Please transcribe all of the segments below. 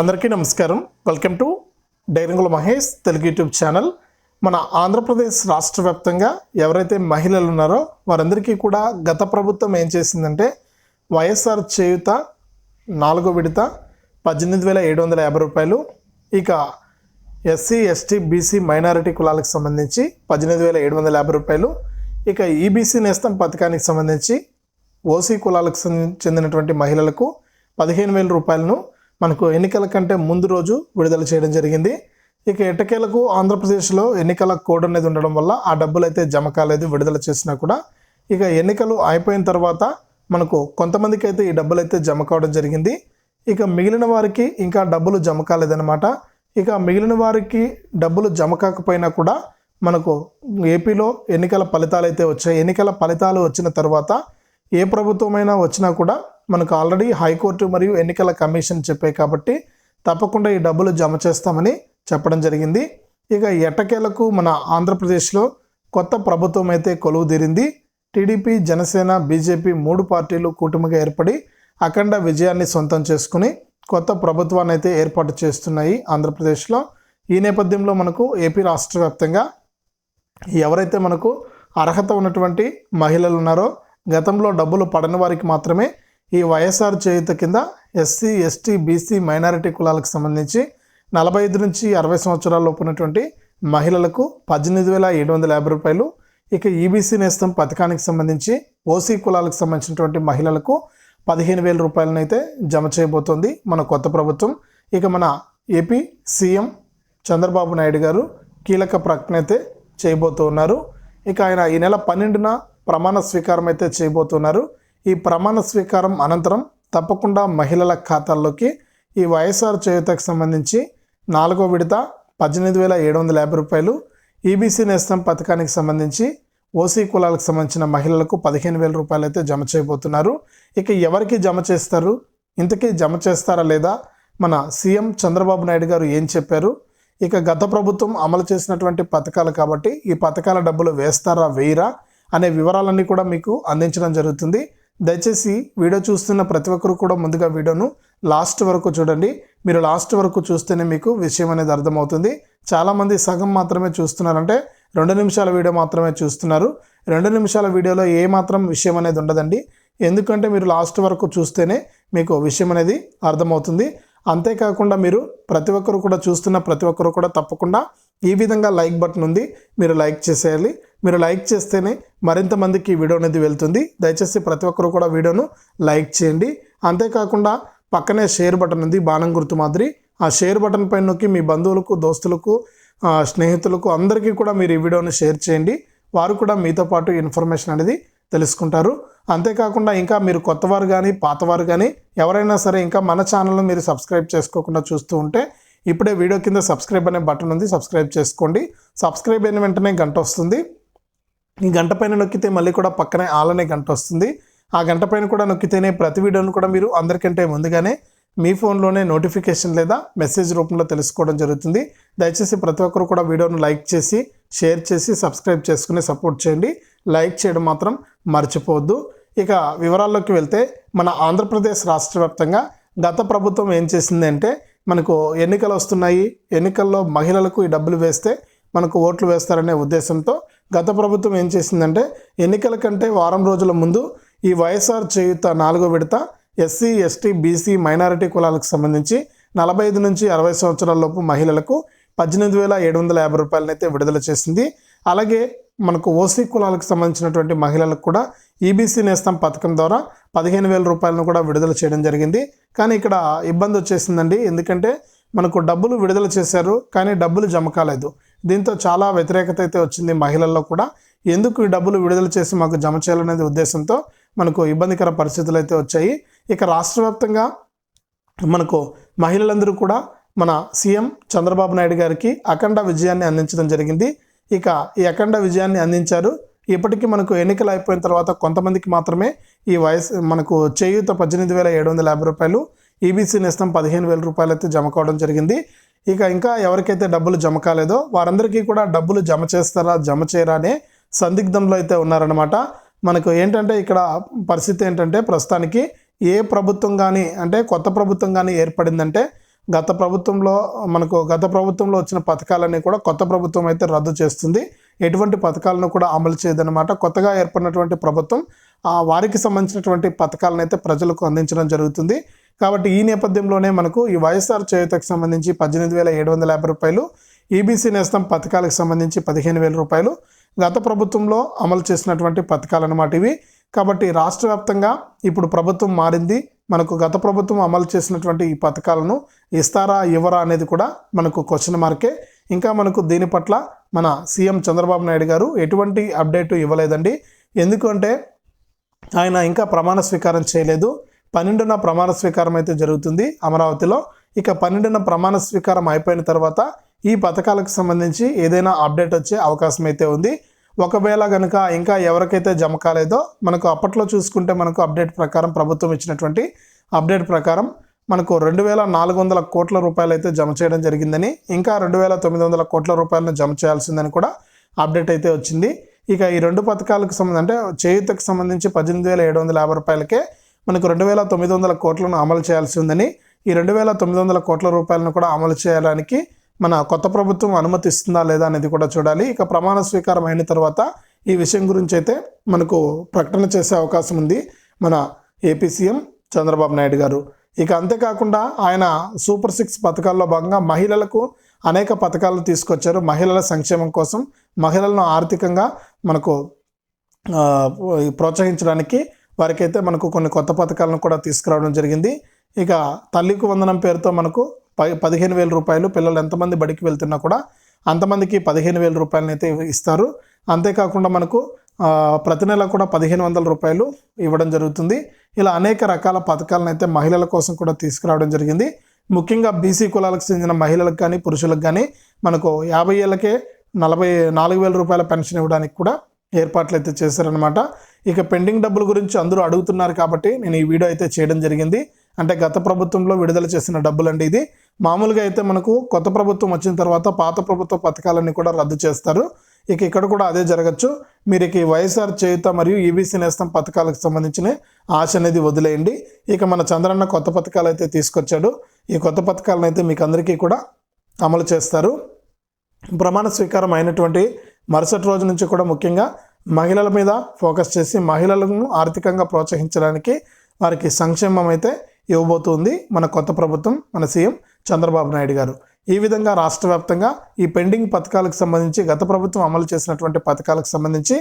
అందరికీ నమస్కారం. Welcome to Dairingula Mahesh Telugu YouTube channel. మన ఆంధ్రప్రదేశ్ రాష్ట్ర వ్యాప్తంగా ఎవరైతే మహిళలు ఉన్నారో వారందరికీ కూడా గత ప్రభుత్వం ఏం చేసిందంటే వైఎస్ఆర్ చేయుత నాలుగో విడత పద్దెనిమిది వేల ఏడు వందల యాభై రూపాయలు ఇక ఎస్సీ ఎస్టీ బీసీ మైనారిటీ కులాలకు సంబంధించి పద్దెనిమిది వేల ఏడు వందల యాభై రూపాయలు ఇక ఈబీసీ నేస్తం పథకానికి సంబంధించి ఓసీ కులాలకు చెందినటువంటి మహిళలకు పదిహేను వేల రూపాయలను మనకు ఎన్నికల కంటే ముందు రోజు విడుదల చేయడం జరిగింది. ఇక ఎటకేలకు ఆంధ్రప్రదేశ్లో ఎన్నికల కోడ్ అనేది ఉండడం వల్ల ఆ డబ్బులు అయితే జమ కాలేదు విడుదల చేసినా కూడా. ఇక ఎన్నికలు అయిపోయిన తర్వాత మనకు కొంతమందికి అయితే ఈ డబ్బులు అయితే జమ కావడం జరిగింది. ఇక మిగిలిన వారికి ఇంకా డబ్బులు జమ కాలేదన్నమాట. ఇక మిగిలిన వారికి డబ్బులు జమ కాకపోయినా కూడా మనకు ఏపీలో ఎన్నికల ఫలితాలు అయితే వచ్చాయి. ఎన్నికల ఫలితాలు వచ్చిన తర్వాత ఏ ప్రభుత్వమైనా వచ్చినా కూడా మనకు ఆల్రెడీ హైకోర్టు మరియు ఎన్నికల కమిషన్ చెప్పాయి కాబట్టి తప్పకుండా ఈ డబ్బులు జమ చేస్తామని చెప్పడం జరిగింది. ఇక ఎట్టకేలకు మన ఆంధ్రప్రదేశ్లో కొత్త ప్రభుత్వం అయితే కొలువు తీరింది. టీడీపీ జనసేన బీజేపీ మూడు పార్టీలు కూటమిగా ఏర్పడి అఖండ విజయాన్ని సొంతం చేసుకుని కొత్త ప్రభుత్వాన్ని అయితే ఏర్పాటు చేస్తున్నాయి ఆంధ్రప్రదేశ్లో. ఈ నేపథ్యంలో మనకు ఏపీ రాష్ట్ర వ్యాప్తంగా ఎవరైతే మనకు అర్హత ఉన్నటువంటి మహిళలు ఉన్నారో గతంలో డబ్బులు పడని వారికి మాత్రమే ఈ వైఎస్ఆర్ చేయుత కింద ఎస్సీ ఎస్టీ బీసీ మైనారిటీ కులాలకు సంబంధించి నలభై ఐదు నుంచి అరవై సంవత్సరాల లోపు ఉన్నటువంటి మహిళలకు పద్దెనిమిది వేల ఏడు వందల యాభై రూపాయలు ఇక ఈబీసీ నేస్తం పథకానికి సంబంధించి ఓసీ కులాలకు సంబంధించినటువంటి మహిళలకు పదిహేను వేల రూపాయలను అయితే జమ చేయబోతోంది మన కొత్త ప్రభుత్వం. ఇక మన ఏపీ సీఎం చంద్రబాబు నాయుడు గారు కీలక ప్రకటన అయితే చేయబోతున్నారు. ఇక ఆయన ఈ నెల పన్నెండున ప్రమాణ స్వీకారం అయితే చేయబోతున్నారు. ఈ ప్రమాణ స్వీకారం అనంతరం తప్పకుండా మహిళల ఖాతాల్లోకి ఈ వైఎస్ఆర్ చేయుతకు సంబంధించి నాలుగో విడత పద్దెనిమిది వేల ఏడు వందల యాభై రూపాయలు ఈబీసీ నేస్తం పథకానికి సంబంధించి ఓసీ కులాలకు సంబంధించిన మహిళలకు పదిహేను వేల రూపాయలు అయితే జమ చేయబోతున్నారు. ఇక ఎవరికి జమ చేస్తారు? ఇంతకీ జమ చేస్తారా లేదా? మన సీఎం చంద్రబాబు నాయుడు గారు ఏం చెప్పారు? ఇక గత ప్రభుత్వం అమలు చేసినటువంటి పథకాలు కాబట్టి ఈ పథకాల డబ్బులు వేస్తారా వేయరా అనే వివరాలన్నీ కూడా మీకు అందించడం జరుగుతుంది. దయచేసి వీడియో చూస్తున్న ప్రతి ఒక్కరు కూడా ముందుగా వీడియోను లాస్ట్ వరకు చూడండి. మీరు లాస్ట్ వరకు చూస్తేనే మీకు విషయం అనేది అర్థమవుతుంది. చాలామంది సగం మాత్రమే చూస్తున్నారంటే రెండు నిమిషాల వీడియో మాత్రమే చూస్తున్నారు. రెండు నిమిషాల వీడియోలో ఏ మాత్రం విషయం అనేది ఉండదండి. ఎందుకంటే మీరు లాస్ట్ వరకు చూస్తేనే మీకు విషయం అనేది అర్థమవుతుంది. అంతేకాకుండా మీరు ప్రతి ఒక్కరు కూడా చూస్తున్న ప్రతి ఒక్కరు కూడా తప్పకుండా ఈ విధంగా లైక్ బటన్ ఉంది. మీరు లైక్ చేసేయాలి. మీరు లైక్ చేస్తేనే మరింత మందికి ఈ వీడియో అనేది వెళ్తుంది. దయచేసి ప్రతి ఒక్కరు కూడా వీడియోను లైక్ చేయండి. అంతేకాకుండా పక్కనే షేర్ బటన్ ఉంది బాణం గుర్తు మాదిరి. ఆ షేర్ బటన్ పైన నొక్కి మీ బంధువులకు దోస్తులకు స్నేహితులకు అందరికీ కూడా మీరు ఈ వీడియోని షేర్ చేయండి. వారు కూడా మీతో పాటు ఇన్ఫర్మేషన్ అనేది తెలుసుకుంటారు. అంతేకాకుండా ఇంకా మీరు కొత్తవారు కానీ పాతవారు కానీ ఎవరైనా సరే ఇంకా మన ఛానల్ను మీరు సబ్స్క్రైబ్ చేసుకోకుండా చూస్తూ ఉంటే ఇప్పుడే వీడియో కింద సబ్స్క్రైబ్ అనే బటన్ ఉంది సబ్స్క్రైబ్ చేసుకోండి. సబ్స్క్రైబ్ అయిన వెంటనే గంట వస్తుంది. ఈ గంట పైన నొక్కితే మళ్ళీ కూడా పక్కనే ఆలనే గంట వస్తుంది. ఆ గంట పైన కూడా నొక్కితేనే ప్రతి వీడియోను కూడా మీరు అందరికంటే ముందుగానే మీ ఫోన్లోనే నోటిఫికేషన్ లేదా మెసేజ్ రూపంలో తెలుసుకోవడం జరుగుతుంది. దయచేసి ప్రతి ఒక్కరు కూడా వీడియోను లైక్ చేసి షేర్ చేసి సబ్స్క్రైబ్ చేసుకుని సపోర్ట్ చేయండి. లైక్ చేయడం మాత్రం మర్చిపోవద్దు. ఇక వివరాల్లోకి వెళ్తే మన ఆంధ్రప్రదేశ్ రాష్ట్ర వ్యాప్తంగా గత ప్రభుత్వం ఏం చేసింది అంటే మనకు ఎన్నికలు వస్తున్నాయి. ఎన్నికల్లో మహిళలకు ఈ డబ్బులు వేస్తే మనకు ఓట్లు వేస్తారనే ఉద్దేశంతో గత ప్రభుత్వం ఏం చేసిందంటే ఎన్నికల కంటే వారం రోజుల ముందు ఈ వైఎస్ఆర్ చేయుత నాలుగో విడత ఎస్సీ ఎస్టీ బీసీ మైనారిటీ కులాలకు సంబంధించి నలభై ఐదు నుంచి అరవై సంవత్సరాల లోపు మహిళలకు పద్దెనిమిది వేల ఏడు వందల యాభై రూపాయలనైతే విడుదల చేసింది. అలాగే మనకు ఓసీ కులాలకు సంబంధించినటువంటి మహిళలకు కూడా ఈబీసీ నేస్తం పథకం ద్వారా పదిహేను వేల రూపాయలను కూడా విడుదల చేయడం జరిగింది. కానీ ఇక్కడ ఇబ్బంది వచ్చేసిందండి. ఎందుకంటే మనకు డబ్బులు విడుదల చేశారు కానీ డబ్బులు జమ కాలేదు. దీంతో చాలా వ్యతిరేకత అయితే వచ్చింది మహిళల్లో కూడా. ఎందుకు ఈ డబ్బులు విడుదల చేసి మాకు జమ చేయాలనేది ఉద్దేశంతో మనకు ఇబ్బందికర పరిస్థితులు అయితే వచ్చాయి. ఇక రాష్ట్రవ్యాప్తంగా మనకు మహిళలందరూ కూడా మన సీఎం చంద్రబాబు నాయుడు గారికి అఖండ విజయాన్ని అందించడం జరిగింది. ఇక ఈ అఖండ విజయాన్ని అందించారు. ఇప్పటికీ మనకు ఎన్నికలు అయిపోయిన తర్వాత కొంతమందికి మాత్రమే ఈ వయసు మనకు చేయూత పద్దెనిమిది వేల ఏడు వందల యాభై రూపాయలు ఈబీసీ నేస్తం పదిహేను వేల రూపాయలు అయితే జమ కావడం జరిగింది. ఇక ఇంకా ఎవరికైతే డబ్బులు జమ కాలేదో వారందరికీ కూడా డబ్బులు జమ చేస్తారా జమ చేయరా అనే సందిగ్ధంలో అయితే ఉన్నారనమాట మనకు ఏంటంటే ఇక్కడ పరిస్థితి ఏంటంటే ప్రస్తుతానికి ఏ ప్రభుత్వం కానీ అంటే కొత్త ప్రభుత్వం కానీ ఏర్పడిందంటే గత ప్రభుత్వంలో మనకు గత ప్రభుత్వంలో వచ్చిన పథకాలన్నీ కూడా కొత్త ప్రభుత్వం అయితే రద్దు చేస్తుంది. ఎటువంటి పథకాలను కూడా అమలు చేయదనమాట కొత్తగా ఏర్పడినటువంటి ప్రభుత్వం ఆ వారికి సంబంధించినటువంటి పథకాలను అయితే ప్రజలకు అందించడం జరుగుతుంది. కాబట్టి ఈ నేపథ్యంలోనే మనకు ఈ వైఎస్ఆర్ చేయుతకు సంబంధించి పద్దెనిమిది వేల ఏడు వందల యాభై రూపాయలు ఈబీసీ నేస్తం పథకాలకు సంబంధించి పదిహేను వేల రూపాయలు గత ప్రభుత్వంలో అమలు చేసినటువంటి పథకాలు అనమాట ఇవి. కాబట్టి రాష్ట్ర వ్యాప్తంగా ఇప్పుడు ప్రభుత్వం మారింది మనకు గత ప్రభుత్వం అమలు చేసినటువంటి ఈ పథకాలను ఇస్తారా ఇవ్వరా అనేది కూడా మనకు క్వశ్చన్ మార్కే ఇంకా మనకు దీని పట్ల మన సీఎం చంద్రబాబు నాయుడు గారు ఎటువంటి అప్డేట్ ఇవ్వలేదండి. ఎందుకంటే ఆయన ఇంకా ప్రమాణ స్వీకారం చేయలేదు. పన్నెండున ప్రమాణ స్వీకారం అయితే జరుగుతుంది అమరావతిలో. ఇక పన్నెండున ప్రమాణ స్వీకారం అయిపోయిన తర్వాత ఈ పథకాలకు సంబంధించి ఏదైనా అప్డేట్ వచ్చే అవకాశం అయితే ఉంది. ఒకవేళ కనుక ఇంకా ఎవరికైతే జమ కాలేదో మనకు అప్పట్లో చూసుకుంటే మనకు అప్డేట్ ప్రకారం ప్రభుత్వం ఇచ్చినటువంటి అప్డేట్ ప్రకారం మనకు రెండు వేల నాలుగు వందల కోట్ల రూపాయలు అయితే జమ చేయడం జరిగిందని ఇంకా రెండు వేల తొమ్మిది వందల కోట్ల రూపాయలను జమ చేయాల్సిందని కూడా అప్డేట్ అయితే వచ్చింది. ఇక ఈ రెండు పథకాలకు సంబంధించి అంటే చేయుతకు సంబంధించి పద్దెనిమిది వేల ఏడు వందల యాభై రూపాయలకే మనకు రెండు వేల తొమ్మిది వందల కోట్లను అమలు చేయాల్సి ఉందని ఈ రెండు వేల తొమ్మిది వందల కోట్ల రూపాయలను కూడా అమలు చేయడానికి మన కొత్త ప్రభుత్వం అనుమతిస్తుందా లేదా అనేది కూడా చూడాలి. ఇక ప్రమాణ స్వీకారం అయిన తర్వాత ఈ విషయం గురించి అయితే మనకు ప్రకటన చేసే అవకాశం ఉంది మన ఏపీ సీఎం చంద్రబాబు నాయుడు గారు. ఇక అంతేకాకుండా ఆయన సూపర్ సిక్స్ పథకాల్లో భాగంగా మహిళలకు అనేక పథకాలు తీసుకొచ్చారు. మహిళల సంక్షేమం కోసం మహిళలను ఆర్థికంగా మనకు ప్రోత్సహించడానికి వారికైతే మనకు కొన్ని కొత్త పథకాలను కూడా తీసుకురావడం జరిగింది. ఇక తల్లికి వందనం పేరుతో మనకు పై పదిహేను వేల రూపాయలు పిల్లలు ఎంతమంది బడికి వెళ్తున్నా కూడా అంతమందికి పదిహేను వేల రూపాయలని అయితే ఇస్తారు. అంతేకాకుండా మనకు ప్రతి నెల కూడా పదిహేను వందల రూపాయలు ఇవ్వడం జరుగుతుంది. ఇలా అనేక రకాల పథకాలను అయితే మహిళల కోసం కూడా తీసుకురావడం జరిగింది. ముఖ్యంగా బీసీ కులాలకు చెందిన మహిళలకు కానీ పురుషులకు కానీ మనకు యాభై ఏళ్ళకే నలభై నాలుగు వేల రూపాయల పెన్షన్ ఇవ్వడానికి కూడా ఏర్పాట్లు అయితే చేశారనమాట ఇక పెండింగ్ డబ్బుల గురించి అందరూ అడుగుతున్నారు కాబట్టి నేను ఈ వీడియో అయితే చేయడం జరిగింది. అంటే గత ప్రభుత్వంలో విడుదల చేసిన డబ్బులు అండి ఇది. మామూలుగా అయితే మనకు కొత్త ప్రభుత్వం వచ్చిన తర్వాత పాత ప్రభుత్వ పథకాలన్నీ కూడా రద్దు చేస్తారు. ఇక ఇక్కడ కూడా అదే జరగచ్చు. మీరు ఇక వైఎస్ఆర్ చేయుత మరియు ఈబీసీ నేస్తం పథకాలకు సంబంధించిన ఆశ అనేది వదిలేయండి. ఇక మన చంద్రన్న కొత్త పథకాలు అయితే తీసుకొచ్చాడు. ఈ కొత్త పథకాలను అయితే మీకు అందరికీ కూడా అమలు చేస్తారు. ప్రమాణ స్వీకారం అయినటువంటి మరుసటి రోజు నుంచి కూడా ముఖ్యంగా మహిళల మీద ఫోకస్ చేసి మహిళలను ఆర్థికంగా ప్రోత్సహించడానికి వారికి సంక్షేమం అయితే ఇవ్వబోతుంది మన కొత్త ప్రభుత్వం మన సీఎం చంద్రబాబు నాయుడు గారు. ఈ విధంగా రాష్ట్ర వ్యాప్తంగా ఈ పెండింగ్ పథకాలకు సంబంధించి గత ప్రభుత్వం అమలు చేసినటువంటి పథకాలకు సంబంధించి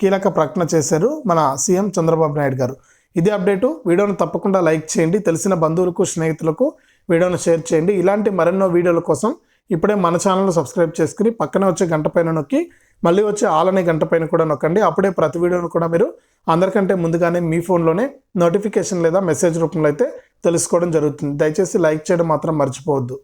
కీలక ప్రకటన చేశారు మన సీఎం చంద్రబాబు నాయుడు గారు. ఇదే అప్డేటు. వీడియోను తప్పకుండా లైక్ చేయండి. తెలిసిన బంధువులకు స్నేహితులకు వీడియోను షేర్ చేయండి. ఇలాంటి మరెన్నో వీడియోల కోసం ఇప్పుడే మన ఛానల్ను సబ్స్క్రైబ్ చేసుకుని పక్కనే వచ్చే గంట పైన నొక్కి మళ్ళీ వచ్చే ఆల్ అనే గంట పైన కూడా నొక్కండి. అప్పుడే ప్రతి వీడియోను కూడా మీరు అందరికంటే ముందుగానే మీ ఫోన్లోనే నోటిఫికేషన్ లేదా మెసేజ్ రూపంలో అయితే తెలుసుకోవడం జరుగుతుంది. దయచేసి లైక్ చేయడం మాత్రం మర్చిపోవద్దు.